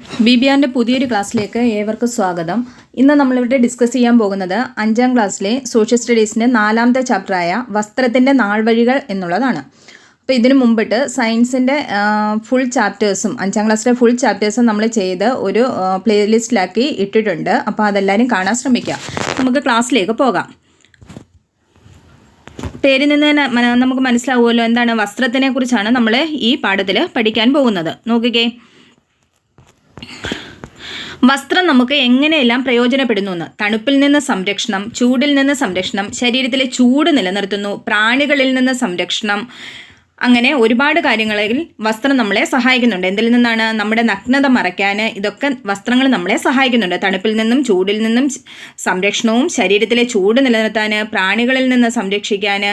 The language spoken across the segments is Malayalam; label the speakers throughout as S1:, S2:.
S1: ബി ബി ആറിന്റെ പുതിയൊരു ക്ലാസ്സിലേക്ക് ഏവർക്കും സ്വാഗതം. ഇന്ന് നമ്മളിവിടെ ഡിസ്കസ് ചെയ്യാൻ പോകുന്നത് അഞ്ചാം ക്ലാസ്സിലെ സോഷ്യൽ സ്റ്റഡീസിന്റെ നാലാമത്തെ ചാപ്റ്ററായ വസ്ത്രത്തിന്റെ നാൾവഴികൾ എന്നുള്ളതാണ്. അപ്പോൾ ഇതിനു മുമ്പിട്ട് സയൻസിന്റെ ഫുൾ ചാപ്റ്റേഴ്സും അഞ്ചാം ക്ലാസ്സിലെ ഫുൾ ചാപ്റ്റേഴ്സും നമ്മൾ ചെയ്ത് ഒരു പ്ലേലിസ്റ്റിലാക്കി ഇട്ടിട്ടുണ്ട്. അപ്പോൾ അതെല്ലാവരും കാണാൻ ശ്രമിക്കുക നമുക്ക് ക്ലാസ്സിലേക്ക് പോകാം. പേരിൽ നിന്ന് തന്നെ നമുക്ക് മനസ്സിലാവുമല്ലോ എന്താണ് വസ്ത്രത്തിനെ കുറിച്ചാണ് നമ്മൾ ഈ പാഠത്തിൽ പഠിക്കാൻ പോകുന്നത്. നോക്കിക്കേ. വസ്ത്രം നമുക്ക് എങ്ങനെയെല്ലാം പ്രയോജനപ്പെടുന്നു എന്ന് തണുപ്പിൽ നിന്ന് സംരക്ഷണം ചൂടിൽ നിന്ന് സംരക്ഷണം ശരീരത്തിലെ ചൂട് നിലനിർത്തുന്നു പ്രാണികളിൽ നിന്ന് സംരക്ഷണം അങ്ങനെ ഒരുപാട് കാര്യങ്ങളിൽ വസ്ത്രം നമ്മളെ സഹായിക്കുന്നുണ്ട്. എന്തിൽ നിന്നാണ്? നമ്മുടെ നഗ്നത മറയ്ക്കാൻ ഇതൊക്കെ വസ്ത്രങ്ങൾ നമ്മളെ സഹായിക്കുന്നുണ്ട്. തണുപ്പിൽ നിന്നും ചൂടിൽ നിന്നും സംരക്ഷണവും ശരീരത്തിലെ ചൂട് നിലനിർത്താൻ പ്രാണികളിൽ നിന്ന് സംരക്ഷിക്കാൻ.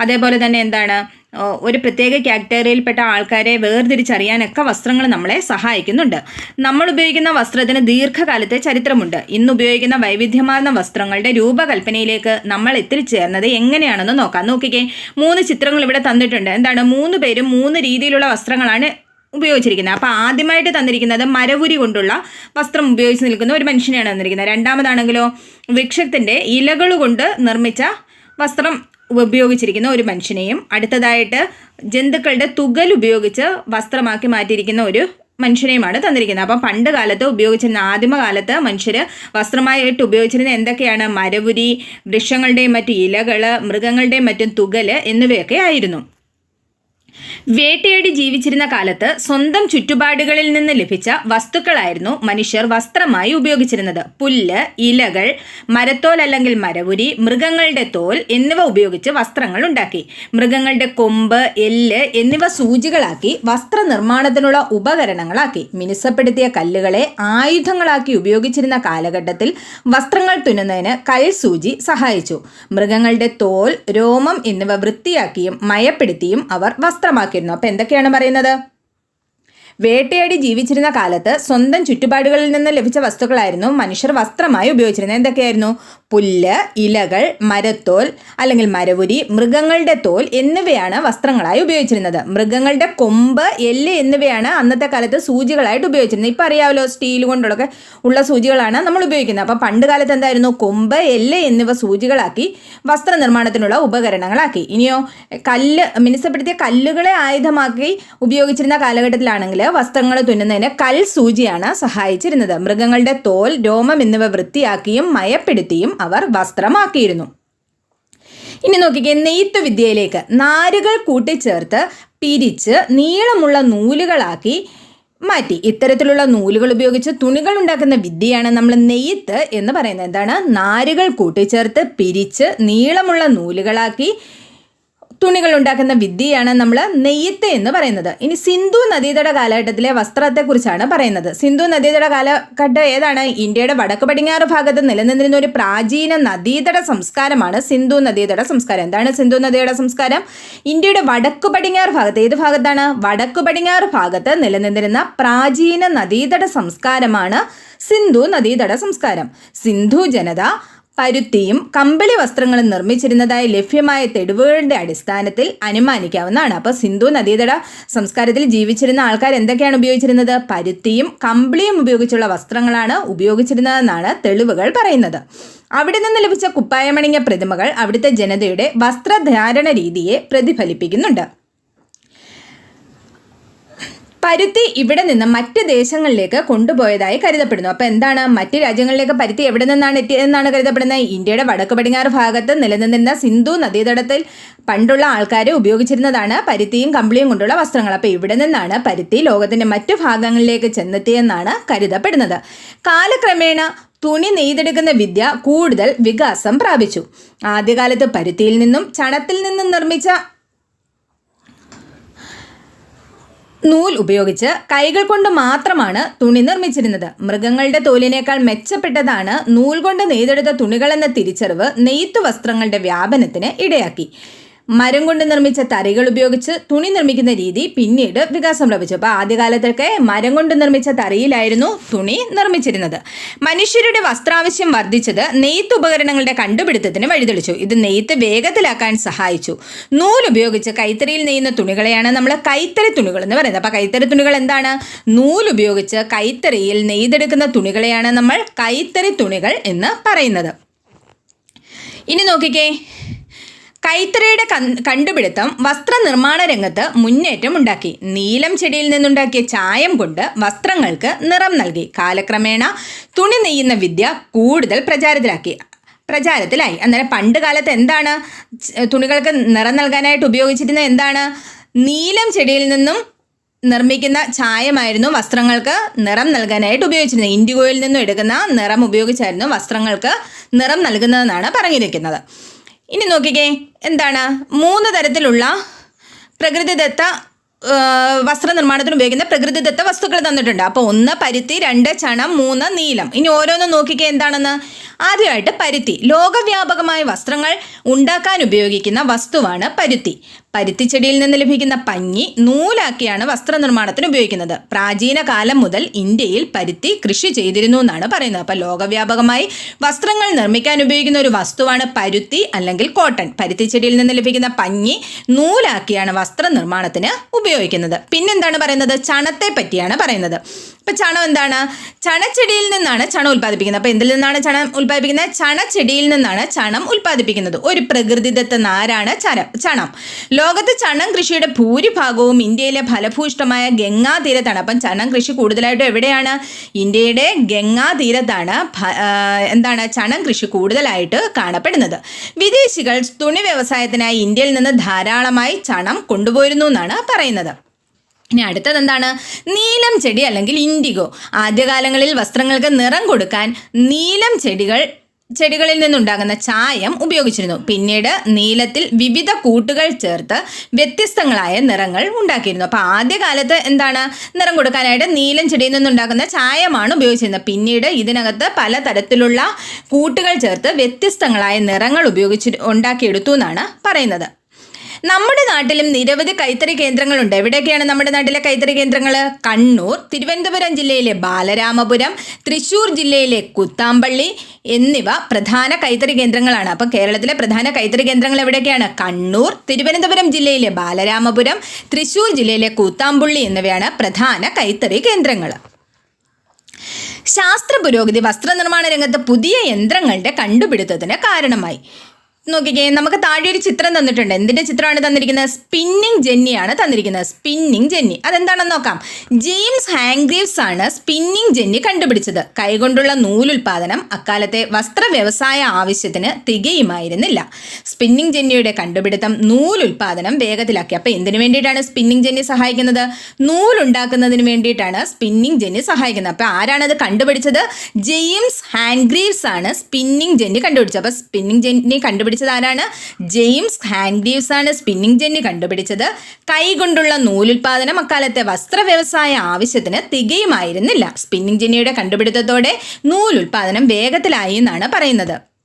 S1: അതേപോലെ തന്നെ എന്താണ്? ഒരു പ്രത്യേക കാറ്റഗറിയിൽപ്പെട്ട ആൾക്കാരെ വേർതിരിച്ചറിയാനൊക്കെ വസ്ത്രങ്ങൾ നമ്മളെ സഹായിക്കുന്നുണ്ട്. നമ്മൾ ഉപയോഗിക്കുന്ന വസ്ത്രത്തിന് ദീർഘകാലത്തെ ചരിത്രമുണ്ട്. ഇന്ന് ഉപയോഗിക്കുന്ന വൈവിധ്യമാർന്ന വസ്ത്രങ്ങളുടെ രൂപകൽപ്പനയിലേക്ക് നമ്മൾ എത്തിച്ചേർന്നത് എങ്ങനെയാണെന്ന് നോക്കാം. നോക്കിക്കേ മൂന്ന് ചിത്രങ്ങൾ ഇവിടെ തന്നിട്ടുണ്ട്. എന്താണ്? മൂന്ന് പേരും മൂന്ന് രീതിയിലുള്ള വസ്ത്രങ്ങളാണ് ഉപയോഗിച്ചിരിക്കുന്നത്. അപ്പോൾ ആദ്യമായിട്ട് തന്നിരിക്കുന്നത് മരവുരി കൊണ്ടുള്ള വസ്ത്രം ഉപയോഗിച്ച് നിൽക്കുന്ന ഒരു മനുഷ്യനെയാണ് തന്നിരിക്കുന്നത്. രണ്ടാമതാണെങ്കിലോ വൃക്ഷത്തിന്റെ ഇലകൾ കൊണ്ട് നിർമ്മിച്ച വസ്ത്രം ഉപയോഗിച്ചിരിക്കുന്ന ഒരു മനുഷ്യനെയും അടുത്തതായിട്ട് ജന്തുക്കളുടെ തുകൽ ഉപയോഗിച്ച് വസ്ത്രമാക്കി മാറ്റിയിരിക്കുന്ന ഒരു മനുഷ്യനെയുമാണ് തന്നിരിക്കുന്നത്. അപ്പം പണ്ട് കാലത്ത് ഉപയോഗിച്ചിരുന്ന ആദിമകാലത്ത് മനുഷ്യർ വസ്ത്രമായിട്ട് ഉപയോഗിച്ചിരുന്ന എന്തൊക്കെയാണ്? മരപുരി വൃക്ഷങ്ങളുടെയും മറ്റു ഇലകൾ മൃഗങ്ങളുടെയും മറ്റും തുകൽ എന്നിവയൊക്കെ ആയിരുന്നു. വേട്ടയാടി ജീവിച്ചിരുന്ന കാലത്ത് സ്വന്തം ചുറ്റുപാടുകളിൽ നിന്ന് ലഭിച്ച വസ്തുക്കളായിരുന്നു മനുഷ്യർ വസ്ത്രമായി ഉപയോഗിച്ചിരുന്നത്. പുല്ല് ഇലകൾ മരത്തോൽ അല്ലെങ്കിൽ മരവുരി മൃഗങ്ങളുടെ തോൽ എന്നിവ ഉപയോഗിച്ച് വസ്ത്രങ്ങൾ ഉണ്ടാക്കി. മൃഗങ്ങളുടെ കൊമ്പ് എല്ല് എന്നിവ സൂചികളാക്കി വസ്ത്രനിർമ്മാണത്തിനുള്ള ഉപകരണങ്ങളാക്കി. മിനുസപ്പെടുത്തിയ കല്ലുകളെ ആയുധങ്ങളാക്കി ഉപയോഗിച്ചിരുന്ന കാലഘട്ടത്തിൽ വസ്ത്രങ്ങൾ തുന്നുന്നതിന് കൽസൂചി സഹായിച്ചു. മൃഗങ്ങളുടെ തോൽ രോമം എന്നിവ വൃത്തിയാക്കിയും മയപ്പെടുത്തിയും അവർ വസ്ത്രമാക്കിയിരുന്നു അപ്പോൾ എന്തൊക്കെയാണ് പറയുന്നത്? വേട്ടയാടി ജീവിച്ചിരുന്ന കാലത്ത് സ്വന്തം ചുറ്റുപാടുകളിൽ നിന്ന് ലഭിച്ച വസ്തുക്കളായിരുന്നു മനുഷ്യർ വസ്ത്രമായി ഉപയോഗിച്ചിരുന്നത്. എന്തൊക്കെയായിരുന്നു? പുല്ല് ഇലകൾ മരത്തോൽ അല്ലെങ്കിൽ മരവുരി മൃഗങ്ങളുടെ തോൽ എന്നിവയാണ് വസ്ത്രങ്ങളായി ഉപയോഗിച്ചിരുന്നത്. മൃഗങ്ങളുടെ കൊമ്പ് എല്ല് എന്നിവയാണ് അന്നത്തെ കാലത്ത് സൂചികളായിട്ട് ഉപയോഗിച്ചിരുന്നത്. ഇപ്പം അറിയാമല്ലോ സ്റ്റീൽ കൊണ്ടുള്ളൊക്കെ ഉള്ള സൂചികളാണ് നമ്മൾ ഉപയോഗിക്കുന്നത്. അപ്പോൾ പണ്ട് കാലത്ത് എന്തായിരുന്നു? കൊമ്പ് എല്ല് എന്നിവ സൂചികളാക്കി വസ്ത്രനിർമ്മാണത്തിനുള്ള ഉപകരണങ്ങളാക്കി. ഇനിയോ കല്ല് മിനുസപ്പെടുത്തിയ കല്ലുകളെ ആയുധമാക്കി ഉപയോഗിച്ചിരുന്ന കാലഘട്ടത്തിലാണെങ്കിൽ വസ്ത്രങ്ങൾ തുന്നുന്നതിന് കൽ സൂചിയാണ് സഹായിച്ചിരുന്നത്. മൃഗങ്ങളുടെ തോൽ രോമം എന്നിവ വൃത്തിയാക്കിയും മയപ്പെടുത്തിയും അവർ വസ്ത്രമാക്കിയിരുന്നു. ഇനി നോക്കിക്കേ നെയ്ത്ത് വിദ്യയിലേക്ക് നാരുകൾ കൂട്ടിച്ചേർത്ത് പിരിച്ച് നീളമുള്ള നൂലുകളാക്കി മാറ്റി. ഇത്തരത്തിലുള്ള നൂലുകൾ ഉപയോഗിച്ച് തുണികൾ ഉണ്ടാക്കുന്ന വിദ്യയാണ് നമ്മൾ നെയ്ത്ത് എന്ന് പറയുന്നത്. എന്താണ്? നാരുകൾ കൂട്ടിച്ചേർത്ത് പിരിച്ച് നീളമുള്ള നൂലുകളാക്കി തുണികൾ ഉണ്ടാക്കുന്ന വിദ്യയാണ് നമ്മൾ നെയ്യത്ത് എന്ന് പറയുന്നത്. ഇനി സിന്ധു നദീതട കാലഘട്ടത്തിലെ വസ്ത്രത്തെക്കുറിച്ചാണ് പറയുന്നത്. സിന്ധു നദീതട കാലഘട്ടം ഏതാണ്? ഇന്ത്യയുടെ വടക്ക് പടിഞ്ഞാറ് ഭാഗത്ത് നിലനിന്നിരുന്ന ഒരു പ്രാചീന നദീതട സംസ്കാരമാണ് സിന്ധു നദീതട സംസ്കാരം. എന്താണ് സിന്ധു നദിയുടെ സംസ്കാരം? ഇന്ത്യയുടെ വടക്ക് പടിഞ്ഞാറ് ഭാഗത്ത് ഏത് ഭാഗത്താണ്? വടക്ക് പടിഞ്ഞാറ് ഭാഗത്ത് നിലനിന്നിരുന്ന പ്രാചീന നദീതട സംസ്കാരമാണ് സിന്ധു നദീതട സംസ്കാരം. സിന്ധു ജനത പരുത്തിയും കമ്പിളി വസ്ത്രങ്ങളും നിർമ്മിച്ചിരുന്നതായി ലഭ്യമായ തെളിവുകളുടെ അടിസ്ഥാനത്തിൽ അനുമാനിക്കാവുന്നതാണ്. അപ്പോൾ സിന്ധു നദീതട സംസ്കാരത്തിൽ ജീവിച്ചിരുന്ന ആൾക്കാർ എന്തൊക്കെയാണ് ഉപയോഗിച്ചിരുന്നത്? പരുത്തിയും കമ്പിളിയും ഉപയോഗിച്ചുള്ള വസ്ത്രങ്ങളാണ് ഉപയോഗിച്ചിരുന്നതെന്നാണ് തെളിവുകൾ പറയുന്നത്. അവിടെ നിന്ന് ലഭിച്ച കുപ്പായമണിഞ്ഞ പ്രതിമകൾ അവിടുത്തെ ജനതയുടെ വസ്ത്രധാരണ രീതിയെ പ്രതിഫലിപ്പിക്കുന്നുണ്ട്. പരുത്തി ഇവിടെ നിന്ന് മറ്റ് ദേശങ്ങളിലേക്ക് കൊണ്ടുപോയതായി കരുതപ്പെടുന്നു. അപ്പോൾ എന്താണ്? മറ്റ് രാജ്യങ്ങളിലേക്ക് പരുത്തി എവിടെ നിന്നാണ് എത്തിയതെന്നാണ് കരുതപ്പെടുന്നത്? ഇന്ത്യയുടെ വടക്ക് പടിഞ്ഞാറ് ഭാഗത്ത് നിലനിന്നിരുന്ന സിന്ധു നദീതടത്തിൽ പണ്ടുള്ള ആൾക്കാർ ഉപയോഗിച്ചിരുന്നതാണ് പരുത്തിയും കമ്പിളിയും കൊണ്ടുള്ള വസ്ത്രങ്ങൾ. അപ്പോൾ ഇവിടെ നിന്നാണ് പരുത്തി ലോകത്തിന്റെ മറ്റു ഭാഗങ്ങളിലേക്ക് ചെന്നെത്തിയെന്നാണ് കരുതപ്പെടുന്നത്. കാലക്രമേണ തുണി നെയ്തെടുക്കുന്ന വിദ്യ കൂടുതൽ വികാസം പ്രാപിച്ചു. ആദ്യകാലത്ത് പരുത്തിയിൽ നിന്നും ചണത്തിൽ നിന്നും നിർമ്മിച്ച നൂൽ ഉപയോഗിച്ച് കൈകൾ കൊണ്ട് മാത്രമാണ് തുണി നിർമ്മിച്ചിരുന്നത്. മൃഗങ്ങളുടെ തോലിനേക്കാൾ മെച്ചപ്പെട്ടതാണ് നൂൽ കൊണ്ട് നെയ്തെടുത്ത തുണികളെന്ന തിരിച്ചറിവ് നെയ്ത്തു വസ്ത്രങ്ങളുടെ വ്യാപനത്തിന് ഇടയാക്കി. മരം കൊണ്ട് നിർമ്മിച്ച തറികൾ ഉപയോഗിച്ച് തുണി നിർമ്മിക്കുന്ന രീതി പിന്നീട് വികാസം പ്രാപിച്ചു അപ്പോൾ ആദ്യകാലത്തൊക്കെ മരം കൊണ്ട് നിർമ്മിച്ച തറിയിലായിരുന്നു തുണി നിർമ്മിച്ചിരുന്നത്. മനുഷ്യരുടെ വസ്ത്രാവശ്യം വർദ്ധിച്ചത് നെയ്ത്ത് ഉപകരണങ്ങളുടെ കണ്ടുപിടുത്തത്തിന് വഴിതെളിച്ചു. ഇത് നെയ്ത്ത് വേഗത്തിലാക്കാൻ സഹായിച്ചു. നൂൽ ഉപയോഗിച്ച് കൈത്തറിയിൽ നെയ്യുന്ന തുണികളെയാണ് നമ്മൾ കൈത്തറി തുണികൾ എന്ന് പറയുന്നത്. അപ്പോൾ കൈത്തറി തുണികൾ എന്താണ്? നൂൽ ഉപയോഗിച്ച് കൈത്തറിയിൽ നെയ്തെടുക്കുന്ന തുണികളെയാണ് നമ്മൾ കൈത്തറി തുണികൾ എന്ന് പറയുന്നത്. ഇനി നോക്കിക്കേ. കൈത്തറിയുടെ കണ്ടുപിടുത്തം വസ്ത്രനിർമ്മാണ രംഗത്ത് മുന്നേറ്റം ഉണ്ടാക്കി. നീലം ചെടിയിൽ നിന്നുണ്ടാക്കിയ ചായം കൊണ്ട് വസ്ത്രങ്ങൾക്ക് നിറം നൽകി. കാലക്രമേണ തുണി നെയ്യുന്ന വിദ്യ കൂടുതൽ പ്രചാരത്തിലാക്കി പ്രചാരത്തിലായി. അന്നേരം പണ്ട് കാലത്ത് എന്താണ്? തുണികൾക്ക് നിറം നൽകാനായിട്ട് ഉപയോഗിച്ചിരുന്നത് എന്താണ്? നീലം ചെടിയിൽ നിന്നും നിർമ്മിക്കുന്ന ചായമായിരുന്നു വസ്ത്രങ്ങൾക്ക് നിറം നൽകാനായിട്ട് ഉപയോഗിച്ചിരുന്നത്. ഇൻഡിഗോയിൽ നിന്നും എടുക്കുന്ന നിറം ഉപയോഗിച്ചായിരുന്നു വസ്ത്രങ്ങൾക്ക് നിറം നൽകുന്നതെന്നാണ് പറഞ്ഞിരിക്കുന്നത്. ഇനി നോക്കിക്കേ എന്താണ്? മൂന്ന് തരത്തിലുള്ള പ്രകൃതിദത്ത വസ്ത്ര വസ്ത്രനിർമ്മാണത്തിന് ഉപയോഗിക്കുന്ന പ്രകൃതിദത്ത വസ്തുക്കൾ തന്നിട്ടുണ്ട്. അപ്പോൾ ഒന്ന് പരുത്തി രണ്ട് ചണം മൂന്ന് നീലം. ഇനി ഓരോന്നും നോക്കിക്കേ എന്താണെന്ന്? ആദ്യമായിട്ട് പരുത്തി ലോകവ്യാപകമായ വസ്ത്രങ്ങൾ ഉണ്ടാക്കാൻ ഉപയോഗിക്കുന്ന വസ്തുവാണ് പരുത്തി പരുത്തിച്ചെടിയിൽ നിന്ന് ലഭിക്കുന്ന പഞ്ഞി നൂലാക്കിയാണ് വസ്ത്രനിർമ്മാണത്തിന് ഉപയോഗിക്കുന്നത്. പ്രാചീന കാലം മുതൽ ഇന്ത്യയിൽ പരുത്തി കൃഷി ചെയ്തിരുന്നു എന്നാണ് പറയുന്നത്. അപ്പോൾ ലോകവ്യാപകമായി വസ്ത്രങ്ങൾ നിർമ്മിക്കാൻ ഉപയോഗിക്കുന്ന ഒരു വസ്തുവാണ് പരുത്തി അല്ലെങ്കിൽ കോട്ടൺ. പരുത്തിച്ചെടിയിൽ നിന്ന് ലഭിക്കുന്ന പഞ്ഞി നൂലാക്കിയാണ് വസ്ത്രനിർമ്മാണത്തിന് ഉപയോഗിക്കുന്നത്. പിന്നെന്താണ് പറയുന്നത്? ചണത്തെ പറ്റിയാണ് പറയുന്നത്. ഇപ്പം ചണം എന്താണ്? ചണച്ചെടിയിൽ നിന്നാണ് ചണം ഉൽപ്പാദിപ്പിക്കുന്നത്. അപ്പോൾ എന്തിൽ നിന്നാണ് ചണം ഉൽപ്പാദിപ്പിക്കുന്നത്? ചണച്ചെടിയിൽ നിന്നാണ് ചണം ഉൽപ്പാദിപ്പിക്കുന്നത്. ഒരു പ്രകൃതിദത്ത നാരാണ് ചരം ചണം. ലോകത്ത് ചണം കൃഷിയുടെ ഭൂരിഭാഗവും ഇന്ത്യയിലെ ഫലഭൂഷ്ടമായ ഗംഗാതീരത്താണ് അപ്പം ചണം കൃഷി കൂടുതലായിട്ടും എവിടെയാണ്? ഇന്ത്യയുടെ ഗംഗാതീരത്താണ് എന്താണ് ചണം കൃഷി കൂടുതലായിട്ട് കാണപ്പെടുന്നത്. വിദേശികൾ തുണി വ്യവസായത്തിനായി ഇന്ത്യയിൽ നിന്ന് ധാരാളമായി ചണം കൊണ്ടുപോയിരുന്നു എന്നാണ് പറയുന്നത്. ഇനി അടുത്തത് എന്താണ്? നീലം ചെടി അല്ലെങ്കിൽ ഇൻഡിഗോ. ആദ്യകാലങ്ങളിൽ വസ്ത്രങ്ങൾക്ക് നിറം കൊടുക്കാൻ നീലം ചെടികൾ ചെടികളിൽ നിന്നുണ്ടാകുന്ന ചായം ഉപയോഗിച്ചിരുന്നു. പിന്നീട് നീലത്തിൽ വിവിധ കൂട്ടുകൾ ചേർത്ത് വ്യത്യസ്തങ്ങളായ നിറങ്ങൾ ഉണ്ടാക്കിയിരുന്നു. അപ്പോൾ ആദ്യകാലത്ത് എന്താണ്? നിറം കൊടുക്കാനായിട്ട് നീലം ചെടിയിൽ നിന്നുണ്ടാകുന്ന ചായമാണ് ഉപയോഗിച്ചിരുന്നത്. പിന്നീട് ഇതിനകത്ത് പലതരത്തിലുള്ള കൂട്ടുകൾ ചേർത്ത് വ്യത്യസ്തങ്ങളായ നിറങ്ങൾ ഉപയോഗിച്ച് ഉണ്ടാക്കിയെടുത്തു എന്നാണ് പറയുന്നത്. നമ്മുടെ നാട്ടിലും നിരവധി കൈത്തറി കേന്ദ്രങ്ങളുണ്ട്. എവിടെയൊക്കെയാണ് നമ്മുടെ നാട്ടിലെ കൈത്തറി കേന്ദ്രങ്ങൾ കണ്ണൂർ തിരുവനന്തപുരം ജില്ലയിലെ ബാലരാമപുരം തൃശൂർ ജില്ലയിലെ കുത്താമ്പള്ളി എന്നിവ പ്രധാന കൈത്തറി കേന്ദ്രങ്ങളാണ്. അപ്പം കേരളത്തിലെ പ്രധാന കൈത്തറി കേന്ദ്രങ്ങൾ എവിടെയൊക്കെയാണ്? കണ്ണൂർ തിരുവനന്തപുരം ജില്ലയിലെ ബാലരാമപുരം തൃശൂർ ജില്ലയിലെ കൂത്താമ്പുള്ളി എന്നിവയാണ് പ്രധാന കൈത്തറി കേന്ദ്രങ്ങൾ. ശാസ്ത്ര പുരോഗതി വസ്ത്രനിർമ്മാണ രംഗത്ത് പുതിയ യന്ത്രങ്ങളുടെ കണ്ടുപിടുത്തത്തിന് കാരണമായി. നോക്കിക്കേ നമുക്ക് താഴെ ഒരു ചിത്രം തന്നിട്ടുണ്ട്. എന്തിന്റെ ചിത്രമാണ് തന്നിരിക്കുന്നത്? സ്പിന്നിങ് ജെന്നിയാണ് തന്നിരിക്കുന്നത്. Spinning jenny. അതെന്താണെന്ന് നോക്കാം. ജെയിംസ് ഹാങ്ഗ്രീവ്സ് ആണ് സ്പിന്നിങ് ജെന്നി കണ്ടുപിടിച്ചത്. കൈകൊണ്ടുള്ള നൂലുൽപാദനം അക്കാലത്തെ വസ്ത്ര വ്യവസായ ആവശ്യത്തിന് തികയുമായിരുന്നില്ല. സ്പിന്നിങ് ജെന്നിയുടെ കണ്ടുപിടുത്തം നൂലുൽപാദനം വേഗത്തിലാക്കി. അപ്പോൾ എന്തിനു വേണ്ടിയിട്ടാണ് സ്പിന്നിങ് ജെന്നി സഹായിക്കുന്നത്? നൂലുണ്ടാക്കുന്നതിന് വേണ്ടിയിട്ടാണ് സ്പിന്നിങ് ജെന്നി സഹായിക്കുന്നത്. അപ്പോൾ ആരാണത് കണ്ടുപിടിച്ചത്? ജെയിംസ് ഹാൻഗ്രീവ്സ് ആണ് സ്പിന്നിങ് ജെന്നി കണ്ടുപിടിച്ചത്. അപ്പോൾ സ്പിന്നിങ് ജെന്നി കണ്ടുപിടിച്ചത് ആരാണ്? ജെയിംസ് ഹാൻഗ്രീവ്സ് ആണ് സ്പിന്നിങ് ജെന്നി കണ്ടുപിടിച്ചത്. കൈകൊണ്ടുള്ള നൂലുൽപാദനം അക്കാലത്തെ വസ്ത്ര വ്യവസായ ആവശ്യത്തിന് തികയുമായിരുന്നില്ല. സ്പിന്നിങ് ജെന്നിയുടെ കണ്ടുപിടുത്തത്തോടെ നൂലുൽപാദനം വേഗത്തിലായി എന്നാണ് പറയുന്നത്.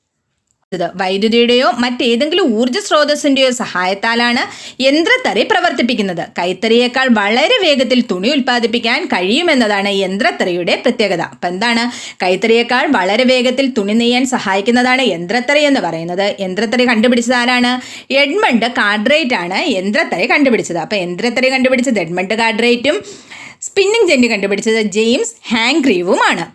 S1: ഇത് വൈദ്യുതിയുടെയോ മറ്റേതെങ്കിലും ഊർജ സ്രോതസ്സിന്റെയോ സഹായത്താലാണ് യന്ത്രത്തറി പ്രവർത്തിപ്പിക്കുന്നത്. കൈത്തറിയേക്കാൾ വളരെ വേഗത്തിൽ തുണി ഉൽപ്പാദിപ്പിക്കാൻ കഴിയുമെന്നതാണ് യന്ത്രത്തറിയുടെ പ്രത്യേകത. അപ്പം എന്താണ്? കൈത്തറിയേക്കാൾ വളരെ വേഗത്തിൽ തുണി നെയ്യാൻ സഹായിക്കുന്നതാണ് യന്ത്രത്തറി എന്ന് പറയുന്നത്. യന്ത്രത്തറി കണ്ടുപിടിച്ചത് ആരാണ്? എഡ്മണ്ട് കാർഡ്രേറ്റ് ആണ് യന്ത്രത്തറി കണ്ടുപിടിച്ചത്. അപ്പോൾ യന്ത്രത്തറി കണ്ടുപിടിച്ചത് എഡ്മണ്ട് കാർഡ്രേറ്റും സ്പിന്നിങ് ജെന്നി കണ്ടുപിടിച്ചത് ജെയിംസ് ഹാങ്ക്രീവുമാണ്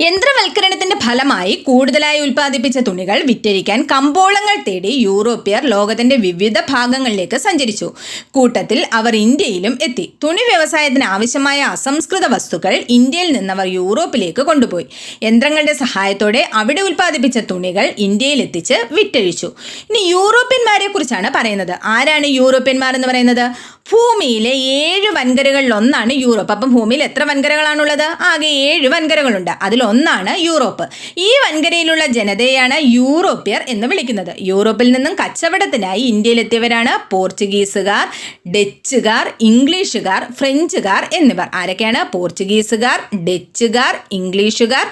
S1: യന്ത്രവൽക്കരണത്തിന്റെ ഫലമായി കൂടുതലായി ഉൽപ്പാദിപ്പിച്ച തുണികൾ വിറ്റഴിക്കാൻ കമ്പോളങ്ങൾ തേടി യൂറോപ്യർ ലോകത്തിന്റെ വിവിധ ഭാഗങ്ങളിലേക്ക് സഞ്ചരിച്ചു. കൂട്ടത്തിൽ അവർ ഇന്ത്യയിലും എത്തി. തുണി വ്യവസായത്തിന് ആവശ്യമായ അസംസ്കൃത വസ്തുക്കൾ ഇന്ത്യയിൽ നിന്നവർ യൂറോപ്പിലേക്ക് കൊണ്ടുപോയി. യന്ത്രങ്ങളുടെ സഹായത്തോടെ അവിടെ ഉൽപ്പാദിപ്പിച്ച തുണികൾ ഇന്ത്യയിൽ എത്തിച്ച് വിറ്റഴിച്ചു. ഇനി യൂറോപ്യന്മാരെ കുറിച്ചാണ് പറയുന്നത്. ആരാണ് യൂറോപ്യന്മാർ എന്ന് പറയുന്നത്? ഭൂമിയിലെ ഏഴ് വൻകരകളിൽ ഒന്നാണ് യൂറോപ്പ്. അപ്പം ഭൂമിയിൽ എത്ര വൻകരകളാണുള്ളത്? ആകെ ഏഴ് വൻകരകളുണ്ട്. അതിലൊന്നാണ് യൂറോപ്പ്. ഈ വൻകരയിലുള്ള ജനതയാണ് യൂറോപ്യർ എന്ന് വിളിക്കുന്നത്. യൂറോപ്പിൽ നിന്നും കച്ചവടത്തിനായി ഇന്ത്യയിലെത്തിയവരാണ് പോർച്ചുഗീസുകാർ ഡച്ചുകാർ ഇംഗ്ലീഷുകാർ ഫ്രഞ്ചുകാർ എന്നിവർ. ആരൊക്കെയാണ്? പോർച്ചുഗീസുകാർ ഡച്ചുകാർ ഇംഗ്ലീഷുകാർ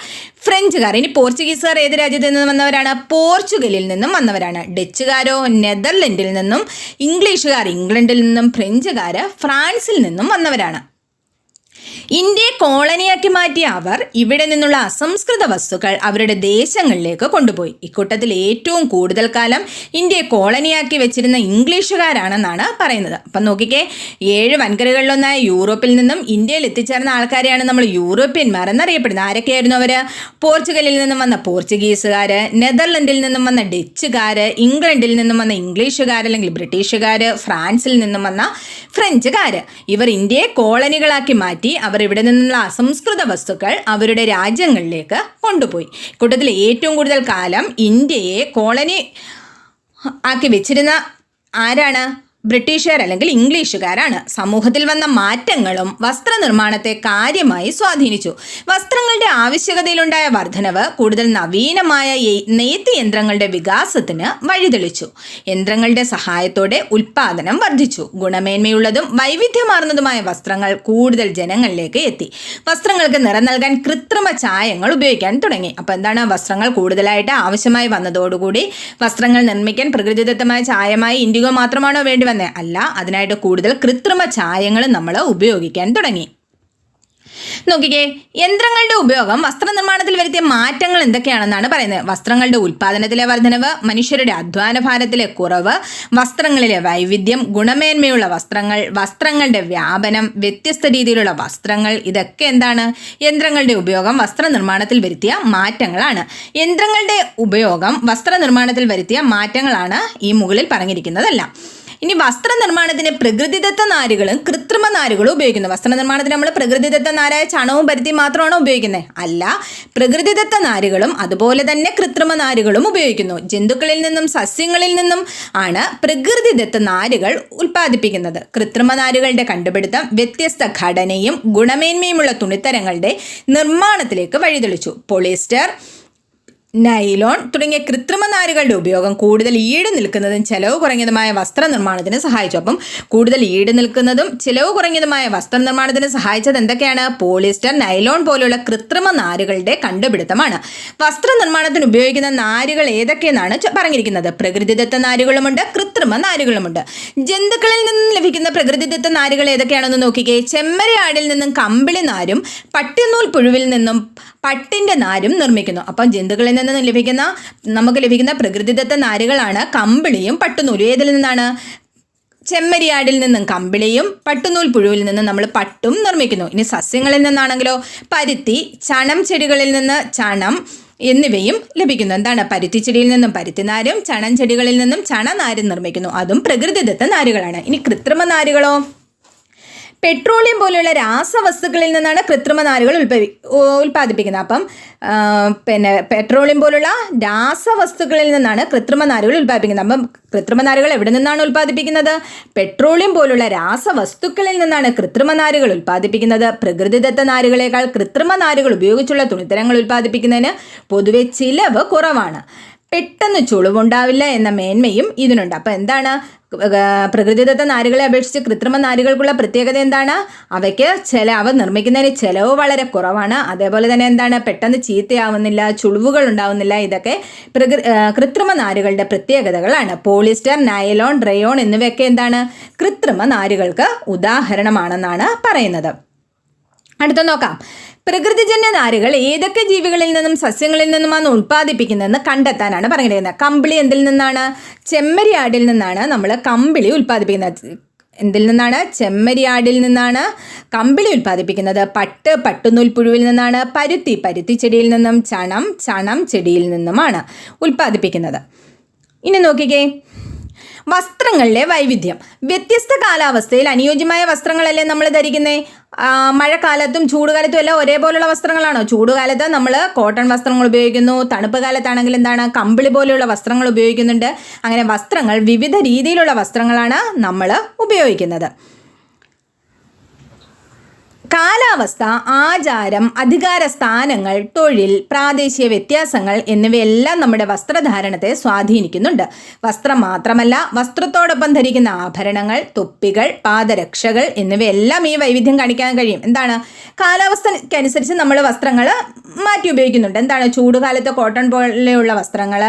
S1: ഫ്രഞ്ചുകാർ ഇനി പോർച്ചുഗീസുകാർ ഏത് രാജ്യത്ത് നിന്ന് വന്നവരാണ്? പോർച്ചുഗലിൽ നിന്നും വന്നവരാണ്. ഡച്ചുകാരോ നെതർലൻഡിൽ നിന്നും ഇംഗ്ലീഷുകാർ ഇംഗ്ലണ്ടിൽ നിന്നും ഫ്രഞ്ചുകാർ ഫ്രാൻസിൽ നിന്നും വന്നവരാണ്. ഇന്ത്യയെ കോളനിയാക്കി മാറ്റിയ അവർ ഇവിടെ നിന്നുള്ള അസംസ്കൃത വസ്തുക്കൾ അവരുടെ ദേശങ്ങളിലേക്ക് കൊണ്ടുപോയി. ഇക്കൂട്ടത്തിൽ ഏറ്റവും കൂടുതൽ കാലം ഇന്ത്യയെ കോളനിയാക്കി വെച്ചിരുന്ന ഇംഗ്ലീഷുകാരാണെന്നാണ് പറയുന്നത്. അപ്പം നോക്കിക്കേ ഏഴ് വൻകരകളിലൊന്നായ യൂറോപ്പിൽ നിന്നും ഇന്ത്യയിൽ എത്തിച്ചേർന്ന ആൾക്കാരെയാണ് നമ്മൾ യൂറോപ്യന്മാർ എന്നറിയപ്പെടുന്നത്. ആരൊക്കെയായിരുന്നു അവർ പോർച്ചുഗലിൽ നിന്നും വന്ന പോർച്ചുഗീസുകാർ നെതർലൻഡിൽ നിന്നും വന്ന ഡച്ചുകാർ ഇംഗ്ലണ്ടിൽ നിന്നും വന്ന ഇംഗ്ലീഷുകാർ അല്ലെങ്കിൽ ബ്രിട്ടീഷുകാർ ഫ്രാൻസിൽ നിന്നും വന്ന ഫ്രഞ്ചുകാർ ഇവർ ഇന്ത്യയെ കോളനികളാക്കി മാറ്റി അവർ ഇവിടെ നിന്നുള്ള അസംസ്കൃത വസ്തുക്കൾ അവരുടെ രാജ്യങ്ങളിലേക്ക് കൊണ്ടുപോയി. കൂട്ടത്തിൽ ഏറ്റവും കൂടുതൽ കാലം ഇന്ത്യയെ കോളനി ആക്കി വെച്ചിരുന്ന ആരാണ്? ബ്രിട്ടീഷുകാർ അല്ലെങ്കിൽ ഇംഗ്ലീഷുകാരാണ് സമൂഹത്തിൽ വന്ന മാറ്റങ്ങളും വസ്ത്രനിർമ്മാണത്തെ കാര്യമായി സ്വാധീനിച്ചു. വസ്ത്രങ്ങളുടെ ആവശ്യകതയിലുണ്ടായ വർധനവ് കൂടുതൽ നവീനമായ നെയ്ത്ത് യന്ത്രങ്ങളുടെ വികാസത്തിന് വഴിതെളിച്ചു. യന്ത്രങ്ങളുടെ സഹായത്തോടെ ഉൽപാദനം വർദ്ധിച്ചു ഗുണമേന്മയുള്ളതും വൈവിധ്യമാർന്നതുമായ വസ്ത്രങ്ങൾ കൂടുതൽ ജനങ്ങളിലേക്ക് എത്തി. വസ്ത്രങ്ങൾക്ക് നിറം നൽകാൻ കൃത്രിമ ചായങ്ങൾ ഉപയോഗിക്കാൻ തുടങ്ങി. അപ്പോൾ എന്താണ് വസ്ത്രങ്ങൾ കൂടുതലായിട്ട് ആവശ്യമായി വന്നതോടുകൂടി വസ്ത്രങ്ങൾ നിർമ്മിക്കാൻ പ്രകൃതിദത്തമായ ചായമായി ഇൻഡിഗോ മാത്രമാണോ വേണ്ടി വന്നത് അല്ല അതിനായിട്ട് കൂടുതൽ കൃത്രിമ ചായങ്ങൾ നമ്മൾ ഉപയോഗിക്കാൻ തുടങ്ങി. നോക്കിക്കേ യന്ത്രങ്ങളുടെ ഉപയോഗം വസ്ത്രനിർമ്മാണത്തിൽ വരുത്തിയ മാറ്റങ്ങൾ എന്തൊക്കെയാണെന്നാണ് പറയുന്നത്? വസ്ത്രങ്ങളുടെ ഉൽപ്പാദനത്തിലെ വർധനവ് മനുഷ്യരുടെ അധ്വാന ഭാരത്തിലെ കുറവ് വസ്ത്രങ്ങളിലെ വൈവിധ്യം ഗുണമേന്മയുള്ള വസ്ത്രങ്ങൾ വസ്ത്രങ്ങളുടെ വ്യാപനം വ്യത്യസ്ത രീതിയിലുള്ള വസ്ത്രങ്ങൾ ഇതൊക്കെ എന്താണ്? യന്ത്രങ്ങളുടെ ഉപയോഗം വസ്ത്രനിർമ്മാണത്തിൽ വരുത്തിയ മാറ്റങ്ങളാണ്. യന്ത്രങ്ങളുടെ ഉപയോഗം വസ്ത്രനിർമ്മാണത്തിൽ വരുത്തിയ മാറ്റങ്ങളാണ് ഈ മുകളിൽ പറഞ്ഞിരിക്കുന്നതെല്ലാം. ഇനി വസ്ത്രനിർമ്മാണത്തിന് പ്രകൃതിദത്ത നാരുകളും കൃത്രിമ നാരുകളും ഉപയോഗിക്കുന്നു വസ്ത്രനിർമ്മാണത്തിന് നമ്മൾ പ്രകൃതിദത്ത നാരായ ചണവും പരുത്തി മാത്രമാണ് ഉപയോഗിക്കുന്നത്? അല്ല പ്രകൃതിദത്ത നാരുകളും അതുപോലെ തന്നെ കൃത്രിമ നാരുകളും ഉപയോഗിക്കുന്നു. ജന്തുക്കളിൽ നിന്നും സസ്യങ്ങളിൽ നിന്നും ആണ് പ്രകൃതിദത്ത നാരുകൾ ഉൽപ്പാദിപ്പിക്കുന്നത്. കൃത്രിമ നാരുകളുടെ കണ്ടുപിടുത്തം വ്യത്യസ്ത ഘടനയും ഗുണമേന്മയുമുള്ള തുണിത്തരങ്ങളുടെ നിർമ്മാണത്തിലേക്ക് വഴിതെളിച്ചു. പോളിസ്റ്റർ നൈലോൺ തുടങ്ങിയ കൃത്രിമ നാരുകളുടെ ഉപയോഗം കൂടുതൽ ഈട് നിൽക്കുന്നതും ചെലവ് കുറഞ്ഞതുമായ വസ്ത്രനിർമ്മാണത്തിന് സഹായിച്ചു. അപ്പം കൂടുതൽ ഈട് നിൽക്കുന്നതും ചെലവ് കുറഞ്ഞതുമായ വസ്ത്രനിർമ്മാണത്തിന് സഹായിച്ചത് എന്തൊക്കെയാണ്? പോളിസ്റ്റർ നൈലോൺ പോലെയുള്ള കൃത്രിമ നാരുകളുടെ കണ്ടുപിടുത്തമാണ്. വസ്ത്രനിർമ്മാണത്തിന് ഉപയോഗിക്കുന്ന നാരുകൾ ഏതൊക്കെയെന്നാണ് പറഞ്ഞിരിക്കുന്നത്. പ്രകൃതിദത്ത നാരുകളുമുണ്ട് കൃത്രിമ നാരുകളുമുണ്ട്. ജന്തുക്കളിൽ നിന്നും ലഭിക്കുന്ന പ്രകൃതിദത്ത നാരുകൾ ഏതൊക്കെയാണെന്ന് നോക്കിക്കേ. ചെമ്മരയാടിൽ നിന്നും കമ്പിളി നാരും പട്ടിനൂൽ പുഴുവിൽ നിന്നും പട്ടിന്റെ നാരും നിർമ്മിക്കുന്നു. അപ്പം ജന്തുക്കളിൽ നിന്ന് ലഭിക്കുന്ന നമുക്ക് ലഭിക്കുന്ന പ്രകൃതിദത്ത നാരുകളാണ് കമ്പിളിയും പട്ടുനൂലും. ഏതിൽ നിന്നാണ്? ചെമ്മരിയാടിൽ നിന്നും കമ്പിളിയും പട്ടുനൂൽ പുഴുവിൽ നിന്നും നമ്മൾ പട്ടും നിർമ്മിക്കുന്നു. ഇനി സസ്യങ്ങളിൽ നിന്നാണെങ്കിലോ? പരുത്തി ചണം ചെടികളിൽ നിന്ന് ചണം എന്നിവയും ലഭിക്കുന്നു. എന്താണ്? പരുത്തി ചെടിയിൽ നിന്നും പരുത്തിനാരും ചണം ചെടികളിൽ നിന്നും ചണനാരും നിർമ്മിക്കുന്നു. അതും പ്രകൃതിദത്ത നാരുകളാണ്. ഇനി കൃത്രിമ നാരുകളോ? പെട്രോളിയം പോലെയുള്ള രാസവസ്തുക്കളിൽ നിന്നാണ് കൃത്രിമ നാരുകൾ ഉൽപ്പവി ഉൽപ്പാദിപ്പിക്കുന്നത്. അപ്പം പിന്നെ പെട്രോളിയം പോലുള്ള രാസവസ്തുക്കളിൽ നിന്നാണ് കൃത്രിമ നാരുകൾ ഉൽപ്പാദിപ്പിക്കുന്നത്. അപ്പം കൃത്രിമ നാരുകൾ എവിടെ നിന്നാണ് ഉൽപ്പാദിപ്പിക്കുന്നത്? പെട്രോളിയം പോലുള്ള രാസവസ്തുക്കളിൽ നിന്നാണ് കൃത്രിമ നാരുകൾ ഉൽപ്പാദിപ്പിക്കുന്നത്. പ്രകൃതിദത്ത നാരുകളേക്കാൾ കൃത്രിമ നാരുകൾ ഉപയോഗിച്ചുള്ള തുണിത്തരങ്ങൾ ഉൽപ്പാദിപ്പിക്കുന്നതിന് പൊതുവെ ചിലവ് കുറവാണ്. പെട്ടെന്ന് ചുളിവുണ്ടാവില്ല എന്ന മേന്മയും ഇതിനുണ്ട്. അപ്പം എന്താണ്? പ്രകൃതിദത്ത നാരുകളെ അപേക്ഷിച്ച് കൃത്രിമ നാരുകൾക്കുള്ള പ്രത്യേകത എന്താണ്? അവയ്ക്ക് ചില അവ നിർമ്മിക്കുന്നതിന് ചിലവ് വളരെ കുറവാണ്. അതേപോലെ തന്നെ എന്താണ്? പെട്ടെന്ന് ചീത്തയാവുന്നില്ല ചുളിവുകൾ ഉണ്ടാവുന്നില്ല ഇതൊക്കെ കൃത്രിമ നാരുകളുടെ പ്രത്യേകതകളാണ്. പോളിസ്റ്റർ നൈലോൺ ഡ്രയോൺ എന്നിവയൊക്കെ എന്താണ്? കൃത്രിമ നാരുകൾക്ക് ഉദാഹരണമാണെന്നാണ് പറയുന്നത്. അടുത്ത നോക്കാം. പ്രകൃതിജന്യ നാരുകൾ ഏതൊക്കെ ജീവികളിൽ നിന്നും സസ്യങ്ങളിൽ നിന്നുമാണ് ഉൽപ്പാദിപ്പിക്കുന്നതെന്ന് കണ്ടെത്താനാണ് പറഞ്ഞിരിക്കുന്നത്. കമ്പിളി എന്തിൽ നിന്നാണ്? ചെമ്മരിയാടിൽ നിന്നാണ് നമ്മൾ കമ്പിളി ഉൽപ്പാദിപ്പിക്കുന്നത്. എന്തിൽ നിന്നാണ്? ചെമ്മരിയാടിൽ നിന്നാണ് കമ്പിളി ഉൽപ്പാദിപ്പിക്കുന്നത്. പട്ട് പട്ടുനൂൽപ്പുഴുവിൽ നിന്നാണ് പരുത്തി പരുത്തി ചെടിയിൽ നിന്നും ചണം ചണം ചെടിയിൽ നിന്നുമാണ് ഉൽപ്പാദിപ്പിക്കുന്നത്. ഇനി നോക്കിക്കേ. വസ്ത്രങ്ങളിലെ വൈവിധ്യം. വ്യത്യസ്ത കാലാവസ്ഥയിൽ അനുയോജ്യമായ വസ്ത്രങ്ങളല്ലേ നമ്മൾ ധരിക്കുന്നത് മഴക്കാലത്തും ചൂടുകാലത്തും എല്ലാം ഒരേപോലുള്ള വസ്ത്രങ്ങളാണോ? ചൂടുകാലത്ത് നമ്മൾ കോട്ടൺ വസ്ത്രങ്ങൾ ഉപയോഗിക്കുന്നു തണുപ്പ് കാലത്താണെങ്കിൽ എന്താണ് കമ്പിളി പോലെയുള്ള വസ്ത്രങ്ങൾ ഉപയോഗിക്കുന്നുണ്ട്. അങ്ങനെ വസ്ത്രങ്ങൾ വിവിധ രീതിയിലുള്ള വസ്ത്രങ്ങളാണ് നമ്മൾ ഉപയോഗിക്കുന്നത്. കാലാവസ്ഥ ആചാരം അധികാര സ്ഥാനങ്ങൾ തൊഴിൽ പ്രാദേശിക വ്യത്യാസങ്ങൾ എന്നിവയെല്ലാം നമ്മുടെ വസ്ത്രധാരണത്തെ സ്വാധീനിക്കുന്നുണ്ട്. വസ്ത്രം മാത്രമല്ല വസ്ത്രത്തോടൊപ്പം ധരിക്കുന്ന ആഭരണങ്ങൾ തൊപ്പികൾ പാദരക്ഷകൾ എന്നിവയെല്ലാം ഈ വൈവിധ്യം കാണിക്കാൻ കഴിയും. എന്താണ്? കാലാവസ്ഥയ്ക്കനുസരിച്ച് നമ്മൾ വസ്ത്രങ്ങൾ മാറ്റി ഉപയോഗിക്കുന്നുണ്ട്. എന്താണ്? ചൂടുകാലത്ത് കോട്ടൺ പോലെയുള്ള വസ്ത്രങ്ങൾ